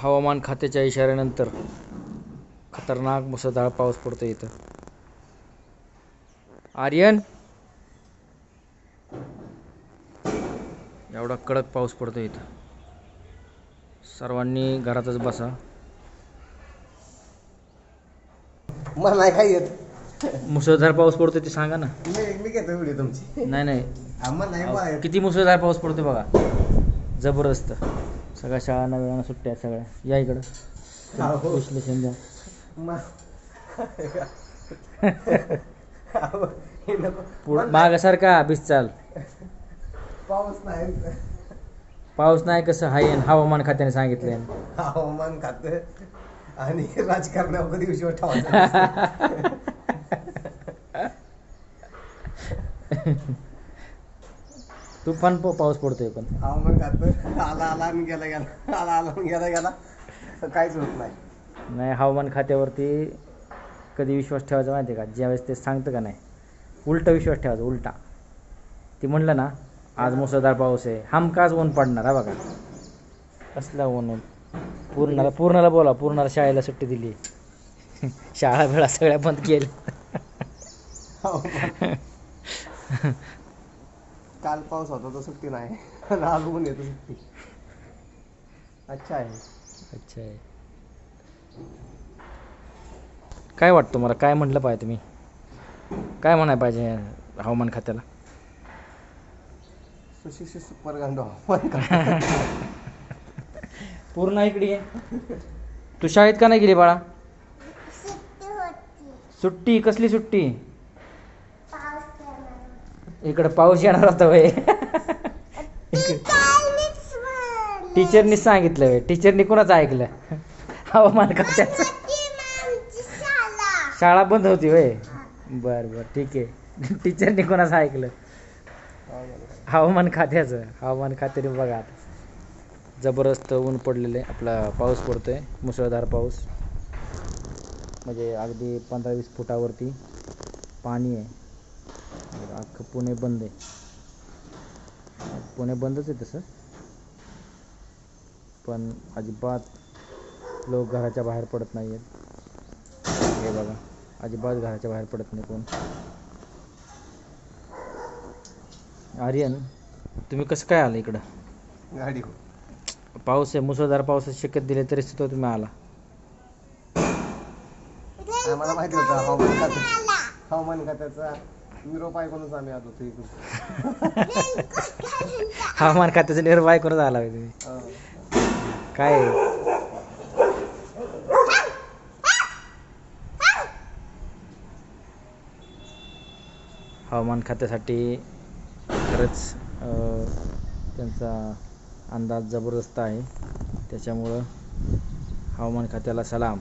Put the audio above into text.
हवामान खात्याच्या इशाऱ्यानंतर खतरनाक मुसळधार पाऊस पडतो इथं. आर्यन? एवढा कडक पाऊस पडतो इथं. सर्वांनी घरातच बसा. मला नाही काय येत. मुसळधार पाऊस पडतो ते सांगा ना. मी मी घेतो व्हिडिओ तुमची. नाही नाही. आम्हाला नाही बाहेर किती मुसळधार पाऊस पडतो बघा. जबरदस्त. सगळ्या शाळांना वेळानं सुट्ट्या आहेत सगळ्या. या इकडं. विश्लेषण द्या. मा- अहो, नको. पुढं मागासारखा भिस चाल. पाऊस नाही. पाऊस नाही कसं हाय हवामान खात्याने सांगितलंय. हवामान खात आणि राजकारणावर कधी विश्वास ठेवायचा तुफान प- पाऊस पडतोय पण. हवामान खात आला आला आणि गेला गेला. आला आला आणि गेला गेला. तर काहीच होत नाही. नाही हवामान खात्यावरती कधी विश्वास ठेवायचा माहिती आहे का? ज्यावेळेस ते सांगतं का नाही? उलटा विश्वास ठेवायचा उलटा. ती म्हणलं ना आज मुसळधार पाऊस आहे. हमखास ऊन पडणार हा बघा. कसला ऊन पूर्णाला पूर्णाला बोला पूर्णाला शाळेला सुट्टी दिली. शाळा बिळा सगळ्या बंद केल्या. हवामान. काल पाऊस होता तर सुट्टी नाही. आणि आज ऊन येतो सुट्टी. अच्छा आहे. अच्छा आहे. काय वाटतं मला काय म्हटलं पाहिजे तुम्ही? काय म्हणायला पाहिजे हवामान खात्याला? सुशिक्षित सुपर गांडो हवामान खात. पूर्ण इकडे ये. तू शाळेत का नाही गेली बाळा? सुट्टी? कसली सुट्टी? इकडे पाऊस येणार होता वय टीचरनी सांगितलं वय टीचरनी कोणाचं ऐकलं? हवामान खात्याचं शाळा. बंद होती वय बर बर ठीक आहे. टीचरनी कोणाचं ऐकलं? हवामान खात्याचं. हवामान खात्याने बघा आता. जबरदस्त ऊन पडलेलं. आहे आपला पाऊस पडतोय. मुसळधार पाऊस. म्हणजे अगदी पंधरा वीस फुटावरती पाणी आहे. पुणे बंद आहे. पुणे बंदच आहे तसं. पण अजिबात लोक घराच्या बाहेर पडत नाही आहेत हे बघा अजिबात घराच्या बाहेर पडत नाही कोण. आर्यन तुम्ही कसं काय आलं इकडं? गाडी हो पाऊस आहे मुसळधार पावसाची शक्यता दिली तरी सुद्धा तुम्ही आला. आम्हाला माहिती होतं हवामान खात्या हवामान खात्याचा निरोप ऐकूनच आम्ही आलो होतो इकडून. हवामान खात्याचा निर्भय करून आला अं, काय? हवामान खात्यासाठी खरंच त्यांचा अंदाज जबरदस्त आहे. त्याच्यामुळं हवामान खात्याला सलाम.